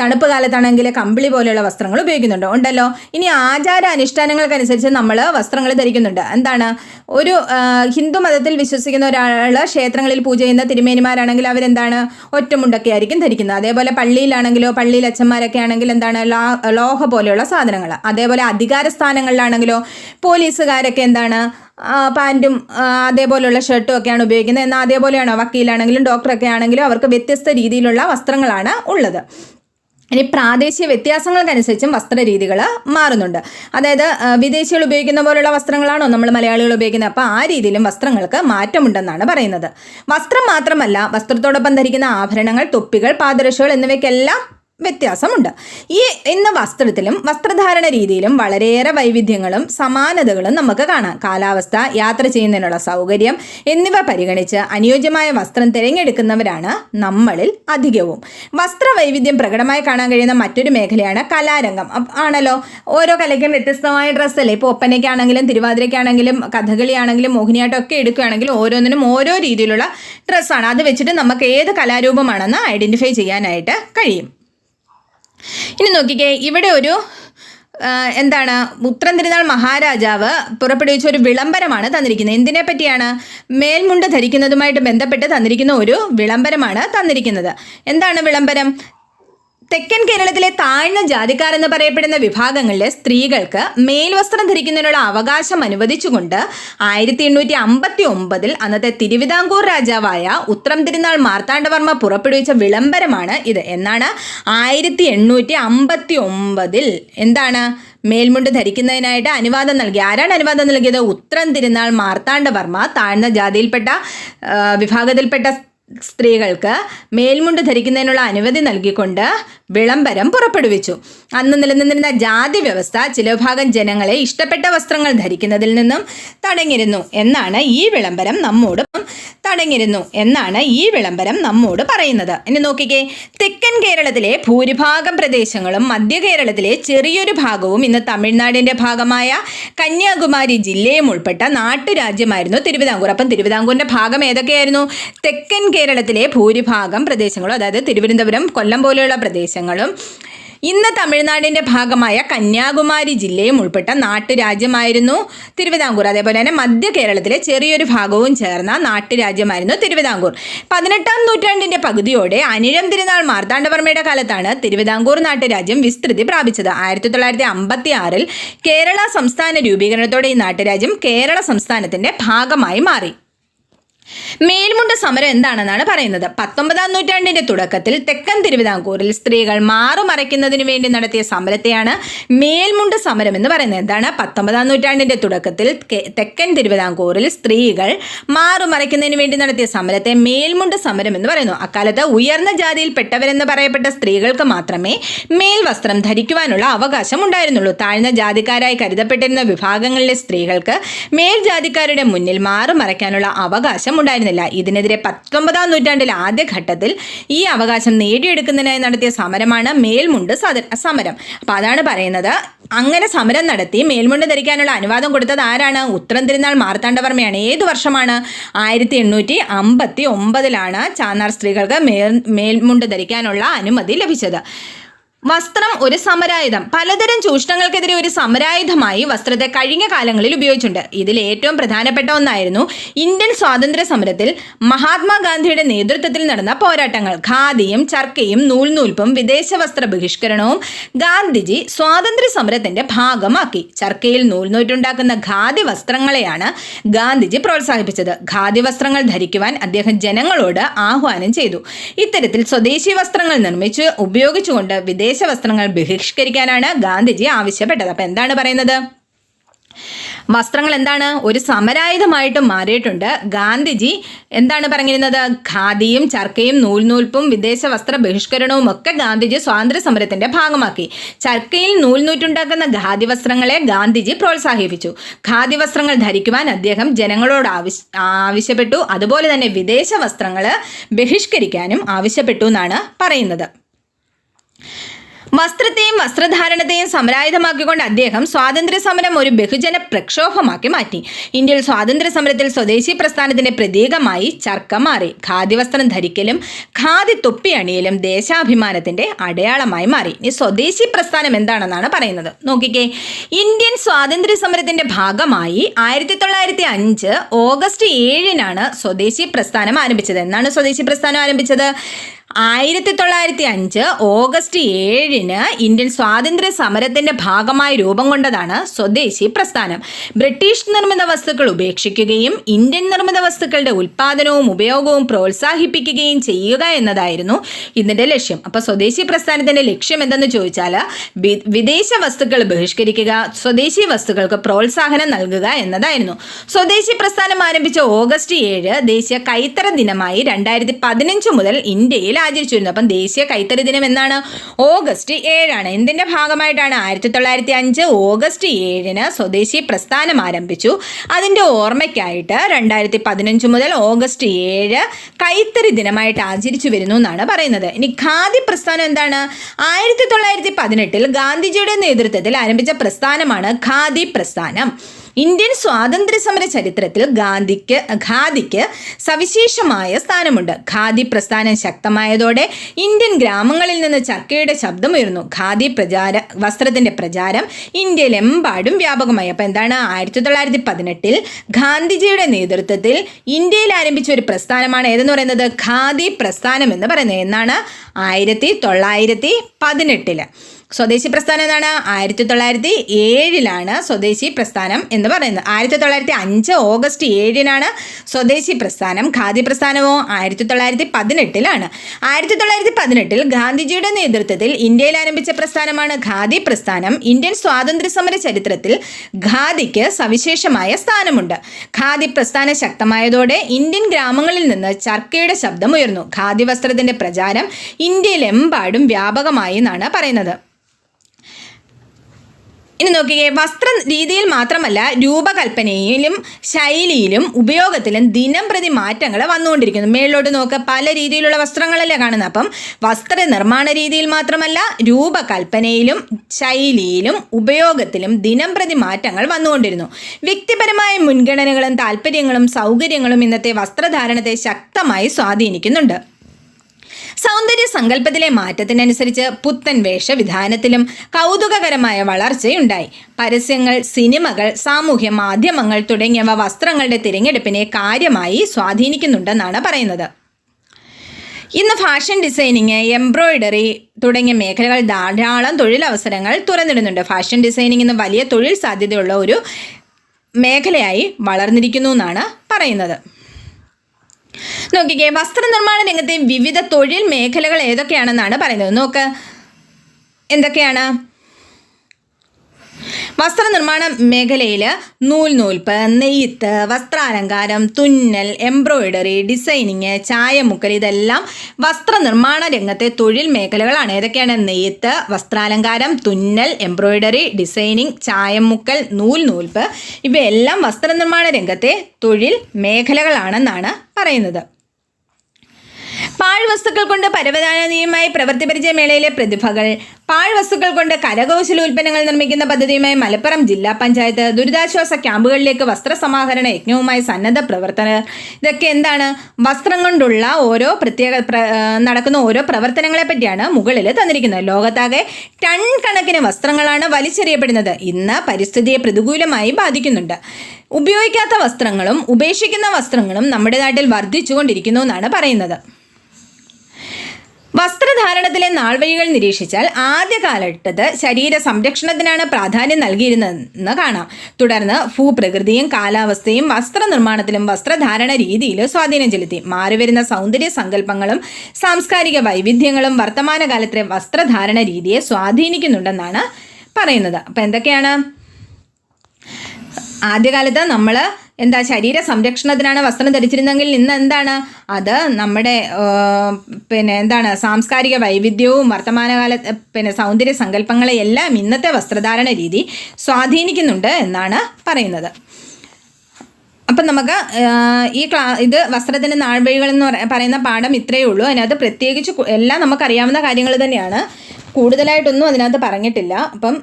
S1: തണുപ്പ് കാലത്താണെങ്കിൽ കമ്പിളി പോലെയുള്ള വസ്ത്രങ്ങൾ ഉപയോഗിക്കുന്നുണ്ട്. ഉണ്ടല്ലോ? ഇനി ആചാര അനുഷ്ഠാനങ്ങൾക്കനുസരിച്ച് നമ്മൾ വസ്ത്രങ്ങൾ ധരിക്കുന്നുണ്ട്. എന്താണ്? ഒരു ഹിന്ദു മതത്തിൽ വിശ്വസിക്കുന്ന ഒരാൾ ക്ഷേത്രങ്ങളിൽ പൂജ ചെയ്യുന്ന തിരുമേനിമാരാണെങ്കിൽ അവരെന്താണ്? ഒറ്റമുണ്ടൊക്കെ ആയിരിക്കും ധരിക്കുന്നത്. അതേപോലെ പള്ളിയിലാണെങ്കിലോ പള്ളിയിൽ അച്ഛന്മാരൊക്കെ ആണെങ്കിൽ എന്താണ്? ലോഹ പോലെയുള്ള സാധനങ്ങൾ അതേപോലെ അധികാര സ്ഥാനങ്ങളിലാണെങ്കിലോ പോലീസുകാരൊക്കെ എന്താണ്? പാന്റും അതേപോലെയുള്ള ഷർട്ടും ഒക്കെയാണ് ഉപയോഗിക്കുന്നത്. എന്നാൽ അതേപോലെയാണോ? വക്കീലാണെങ്കിലും ഡോക്ടറൊക്കെ ആണെങ്കിലും അവർക്ക് വ്യത്യസ്ത രീതിയിലുള്ള വസ്ത്രങ്ങളാണ് ഉള്ളത്. ഇനി പ്രാദേശിക വ്യത്യാസങ്ങൾക്കനുസരിച്ചും വസ്ത്രരീതികൾ മാറുന്നുണ്ട്. അതായത് വിദേശികൾ ഉപയോഗിക്കുന്ന പോലുള്ള വസ്ത്രങ്ങളാണോ നമ്മൾ മലയാളികൾ ഉപയോഗിക്കുന്നത്? അപ്പോൾ ആ രീതിയിലും വസ്ത്രങ്ങൾക്ക് മാറ്റമുണ്ടെന്നാണ് പറയുന്നത്. വസ്ത്രം മാത്രമല്ല വസ്ത്രത്തോടൊപ്പം ധരിക്കുന്ന ആഭരണങ്ങൾ തൊപ്പികൾ പാദരക്ഷകൾ എന്നിവയ്ക്കെല്ലാം വ്യത്യാസമുണ്ട്. ഈ ഇന്ന് വസ്ത്രത്തിലും വസ്ത്രധാരണ രീതിയിലും വളരെയേറെ വൈവിധ്യങ്ങളും സമാനതകളും നമുക്ക് കാണാം. കാലാവസ്ഥ യാത്ര ചെയ്യുന്നതിനുള്ള സൗകര്യം എന്നിവ പരിഗണിച്ച് അനുയോജ്യമായ വസ്ത്രം തിരഞ്ഞെടുക്കുന്നവരാണ് നമ്മളിൽ അധികവും. വസ്ത്ര വൈവിധ്യം പ്രകടമായി കാണാൻ കഴിയുന്ന മറ്റൊരു മേഖലയാണ് കലാരംഗം. ആണല്ലോ ഓരോ കലയ്ക്കും വ്യത്യസ്തമായ ഡ്രസ്സല്ലേ? ഇപ്പോൾ ഒപ്പനയ്ക്കാണെങ്കിലും തിരുവാതിരയ്ക്കാണെങ്കിലും കഥകളിയാണെങ്കിലും മോഹിനിയാട്ടം ഒക്കെ എടുക്കുകയാണെങ്കിലും ഓരോന്നിനും ഓരോ രീതിയിലുള്ള ഡ്രസ്സാണ്. അത് വെച്ചിട്ട് നമുക്ക് ഏത് കലാരൂപമാണെന്ന് ഐഡന്റിഫൈ ചെയ്യാനായിട്ട് കഴിയും. ഇനി നോക്കിക്കേ ഇവിടെ ഒരു എന്താണ് ഉത്രം തിരുനാൾ മഹാരാജാവ് പുറപ്പെടുവിച്ച ഒരു വിളംബരമാണ് തന്നിരിക്കുന്നത്. എന്തിനെ പറ്റിയാണ്? മേൽമുണ്ട് ധരിക്കുന്നതുമായിട്ട് ബന്ധപ്പെട്ട് തന്നിരിക്കുന്ന ഒരു വിളംബരമാണ് തന്നിരിക്കുന്നത്. എന്താണ് വിളംബരം? തെക്കൻ കേരളത്തിലെ താഴ്ന്ന ജാതിക്കാർ എന്ന് പറയപ്പെടുന്ന വിഭാഗങ്ങളിലെ സ്ത്രീകൾക്ക് മേൽവസ്ത്രം ധരിക്കുന്നതിനുള്ള അവകാശം അനുവദിച്ചുകൊണ്ട് ആയിരത്തി എണ്ണൂറ്റി അമ്പത്തി ഒമ്പതിൽ അന്നത്തെ തിരുവിതാംകൂർ രാജാവായ ഉത്രം തിരുനാൾ മാർത്താണ്ഡവർമ്മ പുറപ്പെടുവിച്ച വിളംബരമാണ് ഇത്. എന്നാണ് ആയിരത്തി എണ്ണൂറ്റി അമ്പത്തി ഒമ്പതിൽ എന്താണ്? മേൽമുണ്ട് ധരിക്കുന്നതിനായിട്ട് അനുവാദം നൽകി. ആരാണ് അനുവാദം നൽകിയത്? ഉത്രം തിരുനാൾ മാർത്താണ്ഡവർമ്മ താഴ്ന്ന ജാതിയിൽപ്പെട്ട വിഭാഗത്തിൽപ്പെട്ട സ്ത്രീകൾക്ക് മേൽമുണ്ട് ധരിക്കുന്നതിനുള്ള അനുമതി നൽകിക്കൊണ്ട് വിളംബരം പുറപ്പെടുവിച്ചു. അന്ന് നിലനിന്നിരുന്ന ജാതി വ്യവസ്ഥ ചില വിഭാഗം ജനങ്ങളെ ഇഷ്ടപ്പെട്ട വസ്ത്രങ്ങൾ ധരിക്കുന്നതിൽ നിന്നും തടഞ്ഞിരുന്നു എന്നാണ് ഈ വിളംബരം നമ്മോട് തടഞ്ഞിരുന്നു എന്നാണ് ഈ വിളംബരം നമ്മോട് പറയുന്നത്. ഇനി നോക്കിക്കേ തെക്കൻ കേരളത്തിലെ ഭൂരിഭാഗം പ്രദേശങ്ങളും മധ്യ കേരളത്തിലെ ചെറിയൊരു ഭാഗവും ഇന്ന് തമിഴ്നാടിന്റെ ഭാഗമായ കന്യാകുമാരി ജില്ലയും ഉൾപ്പെട്ട നാട്ടുരാജ്യമായിരുന്നു തിരുവിതാംകൂർ. അപ്പം തിരുവിതാംകൂറിന്റെ ഭാഗം ഏതൊക്കെയായിരുന്നു? തെക്കൻ കേരളത്തിലെ ഭൂരിഭാഗം പ്രദേശങ്ങളും അതായത് തിരുവനന്തപുരം കൊല്ലം പോലെയുള്ള പ്രദേശങ്ങളും ഇന്ന് തമിഴ്നാടിന്റെ ഭാഗമായ കന്യാകുമാരി ജില്ലയും ഉൾപ്പെട്ട നാട്ടുരാജ്യമായിരുന്നു തിരുവിതാംകൂർ. അതേപോലെ തന്നെ മധ്യ കേരളത്തിലെ ചെറിയൊരു ഭാഗവും ചേർന്ന നാട്ടുരാജ്യമായിരുന്നു തിരുവിതാംകൂർ. പതിനെട്ടാം നൂറ്റാണ്ടിന്റെ പകുതിയോടെ അനിഴം തിരുനാൾ മാർത്താണ്ഡവർമ്മയുടെ കാലത്താണ് തിരുവിതാംകൂർ നാട്ടുരാജ്യം വിസ്തൃതി പ്രാപിച്ചത്. ആയിരത്തി തൊള്ളായിരത്തി അമ്പത്തി ആറിൽ കേരള സംസ്ഥാന രൂപീകരണത്തോടെ ഈ നാട്ടുരാജ്യം കേരള സംസ്ഥാനത്തിന്റെ ഭാഗമായി മാറി. മേൽമുണ്ട സമരം എന്താണെന്നാണ് പറയുന്നത്. പത്തൊമ്പതാം നൂറ്റാണ്ടിന്റെ തുടക്കത്തിൽ തെക്കൻ തിരുവിതാംകൂറിൽ സ്ത്രീകൾ മാറുമറയ്ക്കുന്നതിന് വേണ്ടി നടത്തിയ സമരത്തെയാണ് മേൽമുണ്ട് സമരം എന്ന് പറയുന്നത്. എന്താണ്? പത്തൊമ്പതാം നൂറ്റാണ്ടിന്റെ തുടക്കത്തിൽ തെക്കൻ തിരുവിതാംകൂറിൽ സ്ത്രീകൾ മാറുമറയ്ക്കുന്നതിന് വേണ്ടി നടത്തിയ സമരത്തെ മേൽമുണ്ട് സമരം എന്ന് പറയുന്നു. അക്കാലത്ത് ഉയർന്ന ജാതിയിൽപ്പെട്ടവരെന്ന് പറയപ്പെട്ട സ്ത്രീകൾക്ക് മാത്രമേ മേൽവസ്ത്രം ധരിക്കുവാനുള്ള അവകാശം ഉണ്ടായിരുന്നുള്ളൂ. താഴ്ന്ന ജാതിക്കാരായി കരുതപ്പെട്ടിരുന്ന വിഭാഗങ്ങളിലെ സ്ത്രീകൾക്ക് മേൽജാതിക്കാരുടെ മുന്നിൽ മാറുമറയ്ക്കാനുള്ള അവകാശം ഉണ്ടായിരുന്നില്ല. ഇതിനെതിരെ പത്തൊമ്പതാം നൂറ്റാണ്ടിലെ ആദ്യഘട്ടത്തിൽ ഈ അവകാശം നേടിയെടുക്കുന്നതിനായി നടത്തിയ സമരമാണ് മേൽമുണ്ട് സമരം. അപ്പം അതാണ് പറയുന്നത്. അങ്ങനെ സമരം നടത്തി മേൽമുണ്ട് ധരിക്കാനുള്ള അനുവാദം കൊടുത്തത് ആരാണ്? ഉത്തരം തിരുനാൾ മാർത്താണ്ഡവർമ്മയാണ്. ഏത് വർഷമാണ്? ആയിരത്തി എണ്ണൂറ്റി അമ്പത്തി ഒമ്പതിലാണ് ചാന്നാർ സ്ത്രീകൾക്ക് മേൽ മേൽമുണ്ട് ധരിക്കാനുള്ള അനുമതി ലഭിച്ചത്. വസ്ത്രം ഒരു സമരായുധം. പലതരം ചൂഷണങ്ങൾക്കെതിരെ ഒരു സമരായുധമായി വസ്ത്രത്തെ കഴിഞ്ഞ കാലങ്ങളിൽ ഉപയോഗിച്ചിട്ടുണ്ട്. ഇതിൽ ഏറ്റവും പ്രധാനപ്പെട്ട ഒന്നായിരുന്നു ഇന്ത്യൻ സ്വാതന്ത്ര്യ സമരത്തിൽ മഹാത്മാഗാന്ധിയുടെ നേതൃത്വത്തിൽ നടന്ന പോരാട്ടങ്ങൾ. ഖാദിയും ചർക്കയും നൂൽനൂൽപ്പും വിദേശ വസ്ത്ര ബഹിഷ്കരണവും ഗാന്ധിജി സ്വാതന്ത്ര്യ സമരത്തിന്റെ ഭാഗമാക്കി. ചർക്കയിൽ നൂൽനൂറ്റുണ്ടാക്കുന്ന ഖാദി വസ്ത്രങ്ങളെയാണ് ഗാന്ധിജി പ്രോത്സാഹിപ്പിച്ചത്. ഖാദി വസ്ത്രങ്ങൾ ധരിക്കുവാൻ അദ്ദേഹം ജനങ്ങളോട് ആഹ്വാനം ചെയ്തു. ഇത്തരത്തിൽ സ്വദേശി വസ്ത്രങ്ങൾ നിർമ്മിച്ച് ഉപയോഗിച്ചുകൊണ്ട് വിദേശ വസ്ത്രങ്ങൾ ബഹിഷ്കരിക്കാനാണ് ഗാന്ധിജി ആവശ്യപ്പെട്ടത്. അപ്പം എന്താണ് പറയുന്നത്? വസ്ത്രങ്ങൾ എന്താണ് ഒരു സമരായുധമായിട്ട് മാറിയിട്ടുണ്ട്. ഗാന്ധിജി എന്താണ് പറഞ്ഞിരുന്നത്? ഖാദിയും ചർക്കയും നൂൽനൂൽപ്പും വിദേശ വസ്ത്ര ബഹിഷ്കരണവും ഒക്കെ ഗാന്ധിജി സ്വാതന്ത്ര്യ സമരത്തിന്റെ ഭാഗമാക്കി. ചർക്കയിൽ നൂൽനൂറ്റുണ്ടാക്കുന്ന ഖാദി വസ്ത്രങ്ങളെ ഗാന്ധിജി പ്രോത്സാഹിപ്പിച്ചു. ഖാദി വസ്ത്രങ്ങൾ ധരിക്കുവാൻ അദ്ദേഹം ജനങ്ങളോട് ആവശ്യ ആവശ്യപ്പെട്ടു. അതുപോലെ തന്നെ വിദേശ വസ്ത്രങ്ങൾ ബഹിഷ്കരിക്കാനും ആവശ്യപ്പെട്ടു എന്നാണ് പറയുന്നത്. വസ്ത്രത്തെയും വസ്ത്രധാരണത്തെയും സമരായുധമാക്കിക്കൊണ്ട് അദ്ദേഹം സ്വാതന്ത്ര്യ സമരം ഒരു ബഹുജന പ്രക്ഷോഭമാക്കി മാറ്റി. ഇന്ത്യയിൽ സ്വാതന്ത്ര്യ സമരത്തിൽ സ്വദേശി പ്രസ്ഥാനത്തിന്റെ പ്രതീകമായി ചർക്ക മാറി. ഖാദി വസ്ത്രം ധരിക്കലും ഖാദി തൊപ്പി അണിയലും ദേശാഭിമാനത്തിന്റെ അടയാളമായി മാറി. ഈ സ്വദേശി പ്രസ്ഥാനം എന്താണെന്നാണ് പറയുന്നത്. നോക്കിക്കേ ഇന്ത്യൻ സ്വാതന്ത്ര്യ സമരത്തിന്റെ ഭാഗമായി ആയിരത്തി തൊള്ളായിരത്തി അഞ്ച് ഓഗസ്റ്റ് ഏഴിനാണ് സ്വദേശി പ്രസ്ഥാനം ആരംഭിച്ചത്. എന്നാണ് സ്വദേശി പ്രസ്ഥാനം ആരംഭിച്ചത്? ആയിരത്തി തൊള്ളായിരത്തി അഞ്ച് ഓഗസ്റ്റ് ഏഴിന് ഇന്ത്യൻ സ്വാതന്ത്ര്യ സമരത്തിന്റെ ഭാഗമായി രൂപം കൊണ്ടതാണ് സ്വദേശി പ്രസ്ഥാനം. ബ്രിട്ടീഷ് നിർമ്മിത വസ്തുക്കൾ ഉപേക്ഷിക്കുകയും ഇന്ത്യൻ നിർമ്മിത വസ്തുക്കളുടെ ഉൽപാദനവും ഉപയോഗവും പ്രോത്സാഹിപ്പിക്കുകയും ചെയ്യുക എന്നതായിരുന്നു ഇതിന്റെ ലക്ഷ്യം. അപ്പോൾ സ്വദേശി പ്രസ്ഥാനത്തിന്റെ ലക്ഷ്യം എന്തെന്ന് ചോദിച്ചാൽ വിദേശ വസ്തുക്കൾ ബഹിഷ്കരിക്കുക സ്വദേശി വസ്തുക്കൾക്ക് പ്രോത്സാഹനം നൽകുക എന്നതായിരുന്നു. സ്വദേശി പ്രസ്ഥാനം ആരംഭിച്ച ഓഗസ്റ്റ് ഏഴ് ദേശീയ കൈത്തറ ദിനമായി രണ്ടായിരത്തി പതിനഞ്ച് മുതൽ ഇന്ത്യയിൽ ആചരിച്ചു വരുന്നു അപ്പം ദേശീയ കൈത്തറി ദിനം എന്നാണ്? ഓഗസ്റ്റ് ഏഴാണ്. എന്തിന്റെ ഭാഗമായിട്ടാണ്? ആയിരത്തി തൊള്ളായിരത്തി അഞ്ച് ഓഗസ്റ്റ് ഏഴിന് സ്വദേശി പ്രസ്ഥാനം ആരംഭിച്ചു. അതിന്റെ ഓർമ്മയ്ക്കായിട്ട് രണ്ടായിരത്തി പതിനഞ്ച് മുതൽ ഓഗസ്റ്റ് ഏഴ് കൈത്തറി ദിനമായിട്ട് ആചരിച്ചു വരുന്നു എന്നാണ് പറയുന്നത്. ഇനി ഖാദി പ്രസ്ഥാനം എന്താണ്? ആയിരത്തി തൊള്ളായിരത്തി പതിനെട്ടിൽ ഗാന്ധിജിയുടെ നേതൃത്വത്തിൽ ആരംഭിച്ച പ്രസ്ഥാനമാണ് ഖാദി പ്രസ്ഥാനം. ഇന്ത്യൻ സ്വാതന്ത്ര്യ സമര ചരിത്രത്തിൽ ഗാന്ധിക്ക് ഖാദിക്ക് സവിശേഷമായ സ്ഥാനമുണ്ട്. ഖാദി പ്രസ്ഥാനം ശക്തമായതോടെ ഇന്ത്യൻ ഗ്രാമങ്ങളിൽ നിന്ന് ചർക്കയുടെ ശബ്ദമുയർന്നു ഖാദി പ്രചാര വസ്ത്രത്തിന്റെ പ്രചാരം ഇന്ത്യയിലെമ്പാടും വ്യാപകമായി. അപ്പോൾ എന്താണ്? ആയിരത്തി തൊള്ളായിരത്തി പതിനെട്ടിൽ ഗാന്ധിജിയുടെ നേതൃത്വത്തിൽ ഇന്ത്യയിൽ ആരംഭിച്ച ഒരു പ്രസ്ഥാനമാണ് ഏതെന്ന് പറയുന്നത്? ഖാദി പ്രസ്ഥാനം എന്ന് പറയുന്നത്. എന്നാണ്? ആയിരത്തി തൊള്ളായിരത്തി പതിനെട്ടിൽ സ്വദേശി പ്രസ്ഥാനം എന്നാണ് ആയിരത്തി തൊള്ളായിരത്തി ഏഴിലാണ് സ്വദേശി പ്രസ്ഥാനം എന്ന് പറയുന്നത്. ആയിരത്തി തൊള്ളായിരത്തി അഞ്ച് ഓഗസ്റ്റ് ഏഴിനാണ് സ്വദേശി പ്രസ്ഥാനം. ഖാദി പ്രസ്ഥാനമോ? ആയിരത്തി തൊള്ളായിരത്തി പതിനെട്ടിലാണ്. ആയിരത്തി തൊള്ളായിരത്തി പതിനെട്ടിൽ ഗാന്ധിജിയുടെ നേതൃത്വത്തിൽ ഇന്ത്യയിൽ ആരംഭിച്ച പ്രസ്ഥാനമാണ് ഖാദി പ്രസ്ഥാനം. ഇന്ത്യൻ സ്വാതന്ത്ര്യ സമര ചരിത്രത്തിൽ ഖാദിക്ക് സവിശേഷമായ സ്ഥാനമുണ്ട്. ഖാദി പ്രസ്ഥാനം ശക്തമായതോടെ ഇന്ത്യൻ ഗ്രാമങ്ങളിൽ നിന്ന് ചർക്കയുടെ ശബ്ദം ഉയർന്നു. ഖാദി വസ്ത്രത്തിന്റെ പ്രചാരം ഇന്ത്യയിലെമ്പാടും വ്യാപകമായി എന്നാണ് പറയുന്നത്. ഇനി നോക്കിക്കേ വസ്ത്ര രീതിയിൽ മാത്രമല്ല രൂപകൽപ്പനയിലും ശൈലിയിലും ഉപയോഗത്തിലും ദിനം പ്രതി മാറ്റങ്ങൾ വന്നുകൊണ്ടിരിക്കുന്നു. മേളിലോട്ട് നോക്കുക പല രീതിയിലുള്ള വസ്ത്രങ്ങളല്ലേ കാണുന്നത് അപ്പം വസ്ത്ര നിർമ്മാണ രീതിയിൽ മാത്രമല്ല രൂപകൽപ്പനയിലും ശൈലിയിലും ഉപയോഗത്തിലും ദിനം പ്രതി മാറ്റങ്ങൾ വന്നുകൊണ്ടിരുന്നു. വ്യക്തിപരമായ മുൻഗണനകളും താല്പര്യങ്ങളും സൗകര്യങ്ങളും ഇന്നത്തെ വസ്ത്രധാരണത്തെ ശക്തമായി സ്വാധീനിക്കുന്നുണ്ട്. സൗന്ദര്യ സങ്കല്പത്തിലെ മാറ്റത്തിനനുസരിച്ച് പുത്തൻ വേഷവിധാനത്തിലും കൗതുകകരമായ വളർച്ചയുണ്ടായി. പരസ്യങ്ങൾ സിനിമകൾ സാമൂഹ്യ മാധ്യമങ്ങൾ തുടങ്ങിയവ വസ്ത്രങ്ങളുടെ തിരഞ്ഞെടുപ്പിനെ കാര്യമായി സ്വാധീനിക്കുന്നുണ്ടെന്നാണ് പറയുന്നത്. ഇന്ന് ഫാഷൻ ഡിസൈനിങ് എംബ്രോയിഡറി തുടങ്ങിയ മേഖലകൾ ധാരാളം തൊഴിലവസരങ്ങൾ തുറന്നിടുന്നുണ്ട്. ഫാഷൻ ഡിസൈനിങ് ഇന്ന് വലിയ തൊഴിൽ സാധ്യതയുള്ള ഒരു മേഖലയായി വളർന്നിരിക്കുന്നു എന്നാണ് പറയുന്നത്. നോക്കിക്കേ വസ്ത്രനിർമ്മാണ രംഗത്തെ വിവിധ തൊഴിൽ മേഖലകൾ ഏതൊക്കെയാണെന്നാണ് പറയുന്നത്. നോക്ക് എന്തൊക്കെയാണ്? വസ്ത്രനിർമ്മാണ മേഖലയിൽ നൂൽ നൂൽപ്പ് നെയ്ത്ത് വസ്ത്രാലങ്കാരം തുന്നൽ എംബ്രോയിഡറി ഡിസൈനിങ് ചായമുക്കൽ ഇതെല്ലാം വസ്ത്രനിർമ്മാണ രംഗത്തെ തൊഴിൽ മേഖലകളാണ്. ഏതൊക്കെയാണ്? നെയ്ത്ത് വസ്ത്രാലങ്കാരം തുന്നൽ എംബ്രോയിഡറി ഡിസൈനിങ് ചായമുക്കൽ നൂൽ നൂൽപ്പ് ഇവയെല്ലാം വസ്ത്രനിർമ്മാണ രംഗത്തെ തൊഴിൽ മേഖലകളാണെന്നാണ് പറയുന്നത്. പാഴ്വസ്തുക്കൾ കൊണ്ട് പരവതാനിയുമായി പ്രവൃത്തി പരിചയ മേളയിലെ പ്രതിഭകൾ. പാഴ്വസ്തുക്കൾ കൊണ്ട് കരകൗശല ഉൽപ്പന്നങ്ങൾ നിർമ്മിക്കുന്ന പദ്ധതിയുമായി മലപ്പുറം ജില്ലാ പഞ്ചായത്ത് ദുരിതാശ്വാസ ക്യാമ്പുകളിലേക്ക് വസ്ത്രസമാഹരണ യജ്ഞവുമായി സന്നദ്ധ പ്രവർത്തകർ. ഇതൊക്കെ എന്താണ്? വസ്ത്രം കൊണ്ടുള്ള ഓരോ പ്രത്യേക നടക്കുന്ന ഓരോ പ്രവർത്തനങ്ങളെ പറ്റിയാണ് മുകളിൽ തന്നിരിക്കുന്നത്. ലോകത്താകെ ടൺ കണക്കിന് വസ്ത്രങ്ങളാണ് വലിച്ചെറിയപ്പെടുന്നത്. ഇന്ന് പരിസ്ഥിതിയെ പ്രതികൂലമായി ബാധിക്കുന്നുണ്ട്. ഉപയോഗിക്കാത്ത വസ്ത്രങ്ങളും ഉപേക്ഷിക്കുന്ന വസ്ത്രങ്ങളും നമ്മുടെ നാട്ടിൽ വർദ്ധിച്ചുകൊണ്ടിരിക്കുന്നു എന്നാണ് പറയുന്നത്. വസ്ത്രധാരണത്തിലെ നാൾവഴികൾ നിരീക്ഷിച്ചാൽ ആദ്യ കാലഘട്ടത്ത് ശരീര സംരക്ഷണത്തിനാണ് പ്രാധാന്യം നൽകിയിരുന്നതെന്ന് കാണാം. തുടർന്ന് ഭൂപ്രകൃതിയും കാലാവസ്ഥയും വസ്ത്രനിർമ്മാണത്തിലും വസ്ത്രധാരണ രീതിയിലും സ്വാധീനം ചെലുത്തി. മാറിവരുന്ന സൗന്ദര്യ സങ്കല്പങ്ങളും സാംസ്കാരിക വൈവിധ്യങ്ങളും വർത്തമാനകാലത്തെ വസ്ത്രധാരണ രീതിയെ സ്വാധീനിക്കുന്നുണ്ടെന്നാണ് പറയുന്നത്. അപ്പം എന്തൊക്കെയാണ്? ആദ്യകാലത്ത് നമ്മൾ എന്താ ശരീര സംരക്ഷണത്തിനാണ് വസ്ത്രം ധരിച്ചിരുന്നെങ്കിൽ ഇന്ന് എന്താണ്? അത് നമ്മുടെ പിന്നെ എന്താണ് സാംസ്കാരിക വൈവിധ്യവും വർത്തമാനകാല പിന്നെ സൗന്ദര്യ സങ്കല്പങ്ങളെയെല്ലാം ഇന്നത്തെ വസ്ത്രധാരണ രീതി സ്വാധീനിക്കുന്നുണ്ട് എന്നാണ് പറയുന്നത്. അപ്പം നമുക്ക് ഈ ക്ലാ ഇത് വസ്ത്രത്തിന്റെ നാൾവഴികൾ എന്ന് പറയുന്ന പാഠം ഇത്രയേ ഉള്ളൂ. അതിനകത്ത് പ്രത്യേകിച്ച് എല്ലാം നമുക്കറിയാവുന്ന കാര്യങ്ങൾ തന്നെയാണ്. കൂടുതലായിട്ടൊന്നും അതിനകത്ത് പറഞ്ഞിട്ടില്ല. അപ്പം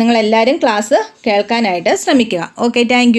S1: നിങ്ങളെല്ലാവരും ക്ലാസ് കേൾക്കാനായിട്ട് ശ്രമിക്കുക. Okay thank